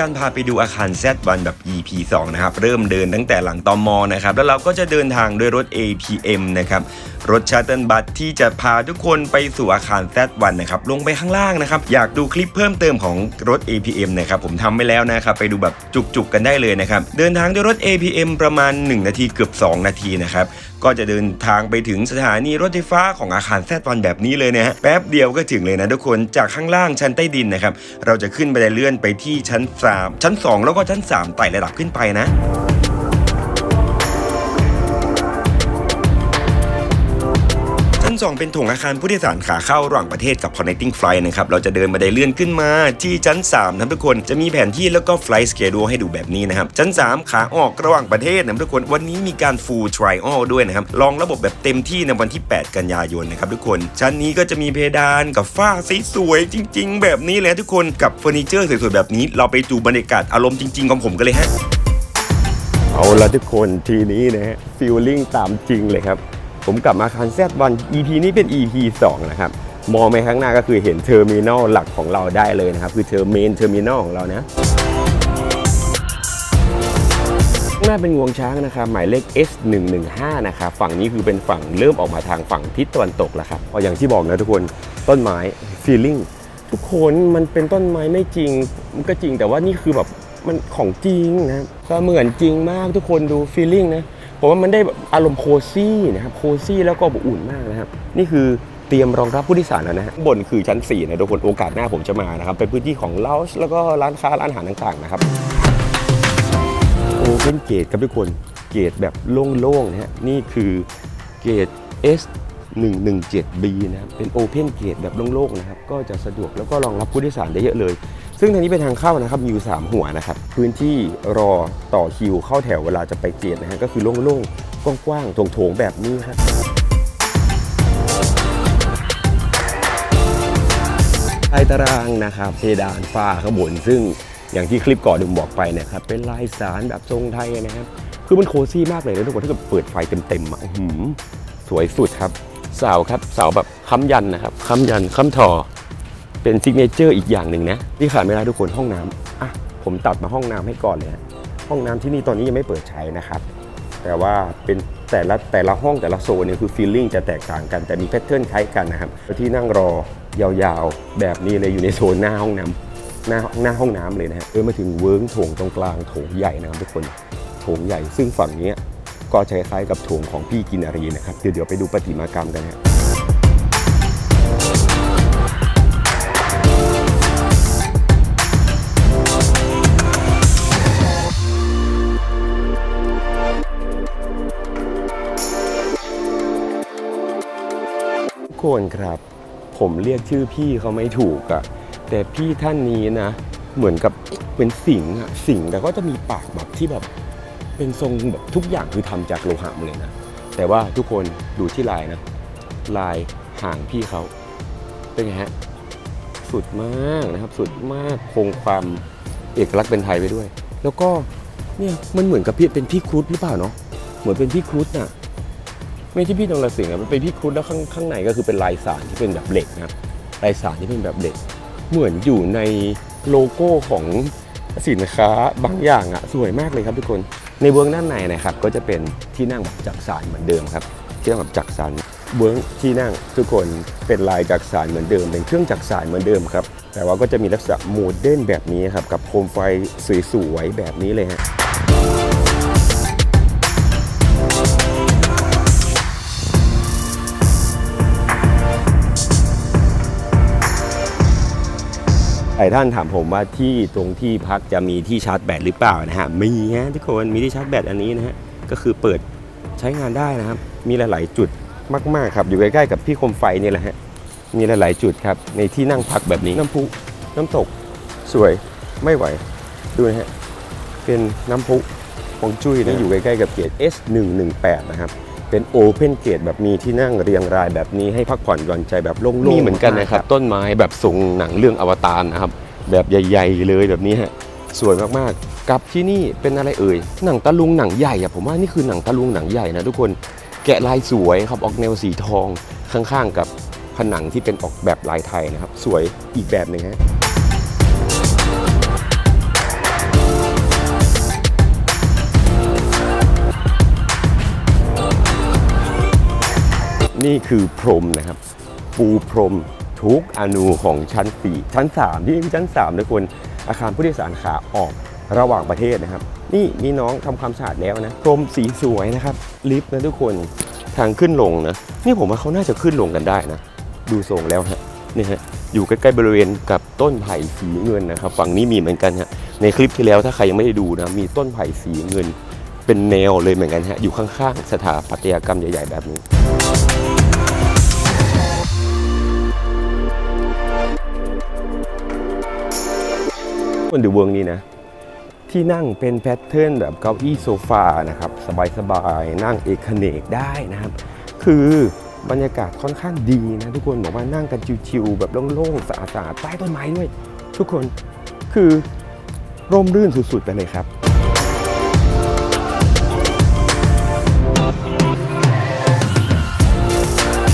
การพาไปดูอาคาร Z1 แบบ EP 2 นะครับ เริ่มเดินตั้งแต่หลังตอมอนะครับ แล้วเราก็จะเดินทางด้วยรถ APM นะครับ รถชาร์เติลบัสที่จะพาทุกคนไปสู่อาคาร Z1 นะครับ ลงไปข้างล่างนะครับ อยากดูคลิปเพิ่มเติมของรถ APM นะครับ ผมทำไปแล้วนะครับ ไปดูแบบจุกๆกันได้เลยนะครับ เดินทางด้วยรถ APM ประมาณ 1 นาทีเกือบ 2 นาทีนะครับ ก็จะเดินทางไปถึงสถานีรถไฟฟ้าของอาคารแซดวันแบบนี้เลยนะฮะแป๊บเดียวก็ถึงเลยนะทุกคนจากข้างล่างชั้นใต้ดินนะครับเราจะขึ้นบันไดเลื่อนไปที่ชั้น 3 ชั้น 2 แล้วก็ชั้น 3ไต่ระดับขึ้นไปนะ 2 เป็นโถงอาคารผู้โดยสารขาเข้าระหว่างประเทศกับ Connecting Flight นะครับ เราจะเดินบันไดเลื่อนขึ้นมาที่ชั้น 3 นะทุกคน จะมีแผนที่แล้วก็ Flight Schedule ให้ดูแบบนี้นะครับ ชั้น 3 ขาออกระหว่างประเทศนะทุกคน วันนี้มีการ Full Trial ด้วยนะครับ ลองระบบแบบเต็มที่ในวันที่ 8 กันยายนนะครับทุกคน ชั้นนี้ก็จะมีเพดานกับฝ้าสวยๆจริง ๆ แบบนี้เลยนะทุกคน กับเฟอร์นิเจอร์สวยๆแบบนี้ เราไปดูบรรยากาศอารมณ์จริงๆของผมกันเลยฮะ เอาละทุกคนทีนี้นะฮะฟีลลิ่งตามจริงเลยครับ ผมกลับมาคันแซดวัน EP นี้เป็น EP 2 นะครับ มองไปข้างหน้าก็คือเห็นเทอร์มินอลหลักของเราได้เลยนะครับ คือเทอร์เมนเทอร์มินอลของเรานะข้างหน้าเป็นงวงช้างนะครับ หมายเลข S115 นะครับฝั่งนี้คือเป็นฝั่งเริ่มออกมาทางฝั่งทิศตะวันตกแล้วครับอย่างที่บอกนะทุกคนต้นไม้ฟีลลิ่งทุกคนมันเป็นต้นไม้ไม่จริงมันก็จริงแต่ว่านี่คือแบบมันของจริงนะก็เหมือนจริงมากทุกคนดูฟีลลิ่งนะ ผมว่ามันได้อารมณ์โคซี่นะครับโคซี่แล้วก็อบอุ่นมากนะครับ นี่คือเตรียมรองรับผู้โดยสารแล้วนะฮะบนคือชั้น 4 นะทุกคนโอกาสหน้าผมจะมานะครับ เป็นพื้นที่ของเลาส์แล้วก็ร้านค้าร้านอาหารต่างๆนะครับโอเป็นเกตครับทุกคนเกตแบบโล่งๆนะฮะนี่คือเกต S 117B นะครับเป็นโอเพนเกตแบบโล่งๆนะครับก็จะสะดวกแล้วก็รองรับผู้โดยสารได้เยอะเลย ซึ่งทางนี้เป็นทางเข้านะครับมีอยู่ 3 หัวนะครับ พื้นที่รอต่อคิวเข้าแถวเวลาจะไปเกียรนะฮะก็คือโล่งๆกว้างๆโถงๆแบบนี้ครับลายตารางนะครับเพดานฝ้าข้างบนซึ่งอย่างที่คลิปก่อนดึงบอกไปนะครับเป็นลายสารแบบทรงไทยนะครับ คือมันโคซี่มากเลยนะทุกคนถ้าเกิดเปิดไฟเต็มๆอะอื้อหือสวยสุดครับเสาครับเสาแบบค้ำยันนะครับค้ำยันค้ำทอ เป็นซิกเนเจอร์อีกอย่างหนึ่งนะที่ขาดไม่ได้ทุกคนห้องน้ำอะผมตัดมาห้องน้ำให้ก่อนเลยฮะห้องน้ำที่นี่ตอนนี้ยังไม่เปิดใช้นะครับ แต่ว่าเป็นแต่ละแต่ละห้องแต่ละโซนเนี่ยคือฟีลลิ่งจะแตกต่างกัน แต่มีแพทเทิร์นคล้ายกันนะครับที่นั่งรอยาวๆ แบบนี้เลยอยู่ในโซนหน้าห้องน้ำหน้าหน้าห้องน้ำเลยนะฮะเออมาถึงเวิร์กโถงตรงกลางโถงใหญ่นะครับทุกคนโถงใหญ่ซึ่งฝั่งนี้ก็จะคล้ายกับโถงของพี่กินอารีนะครับเดี๋ยวเดี๋ยวไปดูประติมากรรมกันฮะ คนครับ ผมเรียกชื่อพี่เขาไม่ถูกอะแต่พี่ท่านนี้นะ เหมือนกับเป็นสิงห์อะสิงห์แต่ก็จะมีปากแบบที่แบบเป็นทรงแบบทุกอย่างคือทำจากโลหะหมดเลยนะ แต่ว่าทุกคนดูที่ลายนะ ลายหางพี่เขาเป็นไงฮะ สุดมากนะครับ สุดมากคงความเอกลักษณ์เป็นไทยไปด้วย แล้วก็เนี่ยมันเหมือนกับพี่เป็นพี่ครุฑหรือเปล่าเนาะเหมือนเป็นพี่ครุฑน่ะ ไม่ใช่พี่นรสิงห์อะมันเป็นพี่ครุฑแล้วข้างข้างในก็คือเป็นลายสารที่เป็นแบบเหล็กนะครับลายสารที่เป็นแบบเหล็ก เหมือนอยู่ในโลโก้ของสินค้าบางอย่างอะสวยมากเลยครับทุกคนในเบื้องด้านในนะครับก็จะเป็นที่นั่งแบบจักสารเหมือนเดิมครับที่นั่งแบบจักสารเบื้องที่นั่งทุกคนเป็นลายจักสารเหมือนเดิม เป็นเครื่องจักสารเหมือนเดิมครับแต่ว่าก็จะมีลักษณะโมเดิร์นแบบนี้ครับกับโคมไฟสวยๆแบบนี้เลยฮะ ลายท่านถามผมว่าที่ตรงที่พักจะมีที่ชาร์จแบตหรือเปล่านะฮะมีฮะทุกคนมีที่ชาร์จแบตอันนี้นะฮะก็คือเปิดใช้งานได้นะครับ มีหลาย ๆ จุดมาก ๆ ครับ อยู่ใกล้ ๆ กับพี่คมไฟนี่แหละฮะมีหลาย ๆ จุดครับ ในที่นั่งพักแบบนี้น้ำพุน้ำตกสวยไม่ไหว ดูนะฮะเป็นน้ำพุของจุ้ยนะอยู่ใกล้ ๆ กับเกต S118 นะครับ เป็นโอเพนเกตแบบมีที่นั่งเรียงรายแบบนี้ให้พักผ่อนหย่อนใจแบบโล่งๆมีเหมือนกันนะครับ ต้นไม้แบบทรงหนังเรื่องอวตารนะครับ แบบใหญ่ ๆ เลยแบบนี้ฮะสวยมากๆ กับที่นี่เป็นอะไรเอ่ยหนังตะลุงหนังใหญ่อะผมว่านี่คือหนังตะลุงหนังใหญ่นะทุกคนแกะลายสวยครับออกแนวสีทองข้างๆ กับผนังที่เป็นออกแบบลายไทยนะครับ สวยอีกแบบหนึ่งฮะ นี่คือพรมนะครับ ปูพรมทุกอนูของชั้น 4 ชั้น 3 ที่นี่คือชั้น3ทุกคนอาคารผู้โดยสารขาออกระหว่างประเทศนะครับ นี่มีน้องทำความสะอาดแล้วนะพรมสีสวยนะครับ ลิฟต์นะทุกคนทางขึ้นลงนะ นี่ผมว่าเขาน่าจะขึ้นลงกันได้นะ ดูทรงแล้วฮะนี่ฮะอยู่ใกล้ๆบริเวณกับต้นไผ่สีเงินนะครับฝั่งนี้มีเหมือนกันฮะในคลิปที่แล้วถ้าใครยังไม่ได้ดูนะมีต้นไผ่สีเงิน เป็นแนวเลยเหมือนกันฮะอยู่ข้างๆสถาปัตยกรรมใหญ่ ๆ แบบนี้ บนดอะเวิร์กนี้นะ ที่นั่งเป็นแพทเทิร์นแบบเก้าอี้โซฟานะครับ สบายๆ นั่งเอกเนกได้นะครับ คือบรรยากาศค่อนข้างดีนะทุกคนบอกว่านั่งกันชิวๆแบบโล่งๆสะอาดๆใต้ต้นไม้ด้วย ทุกคนคือร่มรื่นสุดๆไปเลยครับ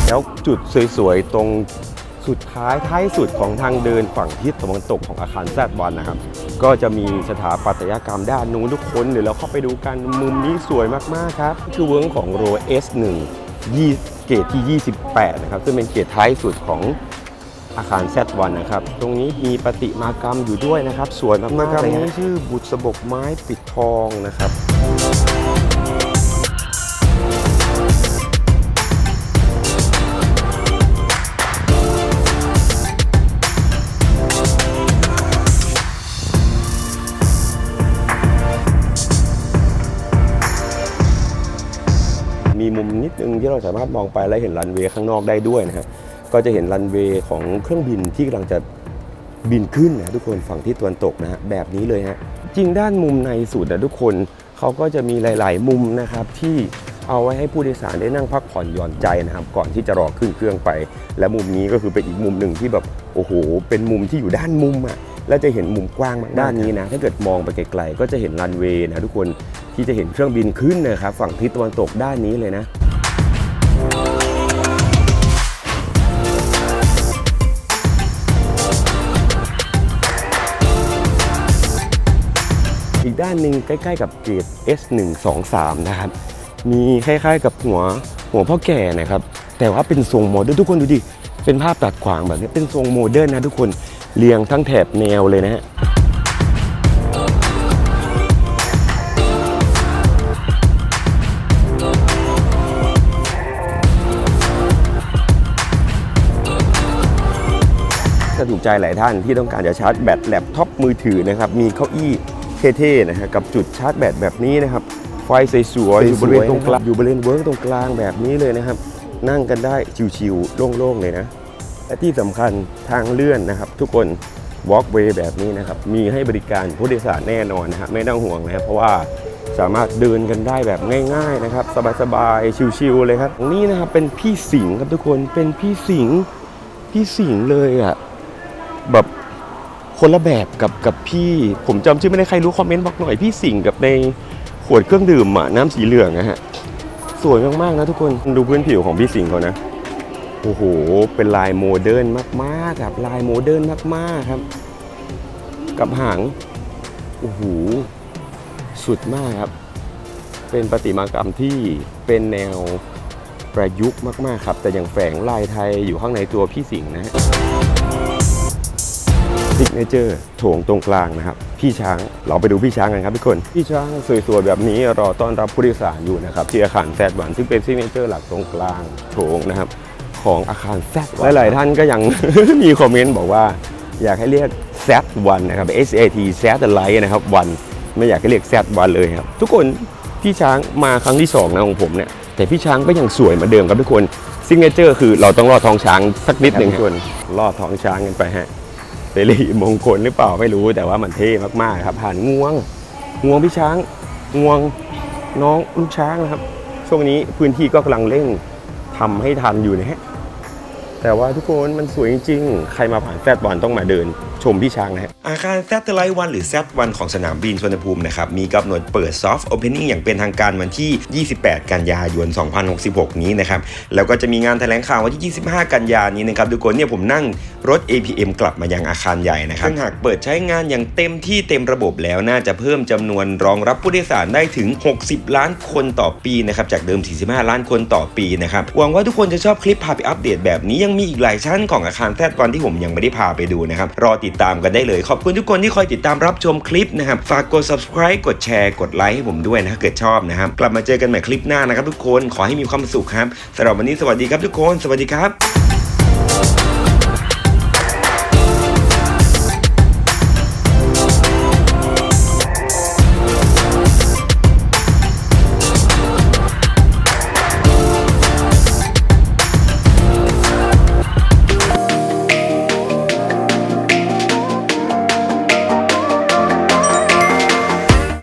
แล้วจุดสวยๆ ตรง สุดท้ายท้ายสุดของทางเดินฝั่งทิศตะวันตกของอาคารแซดวันนะครับ ก็จะมีสถาปัตยกรรมด้านนู้นทุกคนเดี๋ยวเราเข้าไปดูกันมุมนี้สวยมากๆครับคือเวิร์กของโร S1 ยี่เกตที่ 28 นะครับ ซึ่งเป็นเกตท้ายสุดของอาคารแซดวันนะครับ ตรงนี้มีประติมากรรมอยู่ด้วยนะครับ สวยมากๆเลยนี้ชื่อบุษบกไม้ปิดทองนะครับ เราสามารถมองไปแล้วเห็นรันเวย์ข้างนอกได้ด้วยนะครับก็จะเห็นรันเวย์ของเครื่องบินที่กำลังจะบินขึ้นนะทุกคนฝั่งที่ตะวันตกนะฮะแบบนี้เลยฮะจริงด้านมุมในสุดนะทุกคนเขาก็จะมีหลาย ๆ มุมนะครับที่เอาไว้ให้ผู้โดยสารได้นั่งพักผ่อนหย่อนใจนะครับ ก่อนที่จะรอขึ้นเครื่องไป และมุมนี้ก็คือเป็นอีกมุมหนึ่งที่แบบโอ้โห เป็นมุมที่อยู่ด้านมุมอะแล้วจะเห็นมุมกว้างมากด้านนี้นะถ้าเกิดมองไปไกลๆก็จะเห็นรันเวย์นะทุกคนที่จะเห็นเครื่องบินขึ้นนะครับฝั่งทิศตะวันตกด้านนี้เลยนะ ด้านหนึ่งใกล้ ๆ กับเกต S123 นะครับ มีคล้ายๆ กับหัวหัวพ่อแก่นะครับ แต่ว่าเป็นทรงโมเดิร์นทุกคนดูดิ เป็นภาพตัดขวางแบบนี้ เป็นทรงโมเดิร์นนะทุกคน เรียงทั้งแถบแนวเลยนะฮะถ้าถูกใจหลายท่านที่ต้องการจะชาร์จแบตแล็ปท็อปมือถือนะครับ มีเก้าอี้ เท่ๆนะฮะกับจุดชาร์จแบตแบบนี้นะครับ ไฟสวยๆอยู่บริเวณตรงกลางอยู่บริเวณเวิร์กตรงกลางแบบนี้เลยนะครับ นั่งกันได้ชิวๆโล่งๆเลยนะ และที่สำคัญทางเลื่อนนะครับ ทุกคน walkway แบบนี้นะครับ มีให้บริการผู้โดยสารแน่นอนนะฮะไม่ต้องห่วงนะครับเพราะว่าสามารถเดินกันได้แบบง่าย ๆนะครับ สบายๆชิวๆเลยครับตรงนี้นะครับเป็นพี่สิงห์ครับทุกคนเป็นพี่สิงห์พี่สิงห์เลยอะแบบ คนละแบบกับกับพี่ผมจำชื่อไม่ได้ใครรู้คอมเมนต์บอกหน่อยพี่สิงห์กับในขวดเครื่องดื่มอะน้ำสีเหลืองนะฮะสวยมากๆนะทุกคนดูพื้นผิวของพี่สิงห์เขานะโอ้โหเป็นลายโมเดิร์นมากๆครับลายโมเดิร์นมากๆครับ กับหางโอ้โหสุดมากครับ เป็นประติมากรรมที่เป็นแนวประยุกต์มากๆครับ แต่ยังแฝงลายไทยอยู่ข้างในตัวพี่สิงห์นะ ซิกเนเจอร์โถงตรงกลางนะครับ พี่ช้างเราไปดูพี่ช้างกันครับทุกคน พี่ช้างสวยๆแบบนี้รอต้อนรับผู้โดยสารอยู่นะครับ ที่อาคารแซดวันซึ่งเป็นซิกเนเจอร์หลักตรงกลางโถงนะครับ ของอาคารแซดหลายๆท่านก็ยังมีคอมเมนต์บอกว่า อยากให้เรียกแซดวันนะครับ S A T แซดไลท์นะครับวันไม่อยากให้เรียกแซดวันเลยครับทุกคนพี่ช้างมาครั้งที่สองนะของผมเนี่ยแต่พี่ช้างก็ยังสวยเหมือนเดิมครับทุกคนซิกเนเจอร์คือเราต้องรอดท้องช้างสักนิดหนึ่งทุกคนรอดท้องช้างกันไปฮะเสรีมงคลหรือเปล่าไม่รู้แต่ว่ามันเท่มากๆครับผ่านงวงงวงพี่ช้างงวงน้องลูกช้างนะครับ ช่วงนี้พื้นที่ก็กำลังเร่งทำให้ทันอยู่นะฮะแต่ว่าทุกคนมันสวยจริงๆ ใครมาผ่านแฟดบอลต้องมาเดิน ชมพี่ช้างนะฮะอาคารแซตไลท์วันหรือแซตวันของสนามบินสุวรรณภูมินะครับมีกำหนดเปิดซอฟต์โอเพนนิ่งอย่างเป็นทางการวันที่ 28 กันยายน 2066 นี้นะครับแล้วก็จะมีงานแถลงข่าววันที่ 25 กันยายนนี้นะครับทุกคนเนี่ยผมนั่งรถ APM กลับมายังอาคารใหญ่นะครับซึ่งหากเปิดใช้งานอย่างเต็มที่เต็มระบบแล้วน่าจะเพิ่มจำนวนรองรับผู้โดยสารได้ถึง 60 ล้านคนต่อปีนะครับจากเดิม 45 ล้านคนต่อปีนะครับหวังว่าทุกคนจะชอบคลิปพาไปอัปเดตแบบนี้ยังมีอีกหลายชั้นของอาคารแซดวันที่ผมยังไม่ได้พาไปดูนะครับรอติดตามกันได้เลย ขอบคุณทุกคนที่คอยติดตามรับชมคลิปนะครับ ฝากกด subscribe กดแชร์กดไลค์ให้ผมด้วยนะถ้าเกิดชอบนะครับ กลับมาเจอกันใหม่คลิปหน้านะครับทุกคนขอให้มีความสุขครับสำหรับวันนี้สวัสดีครับทุกคน สวัสดีครับ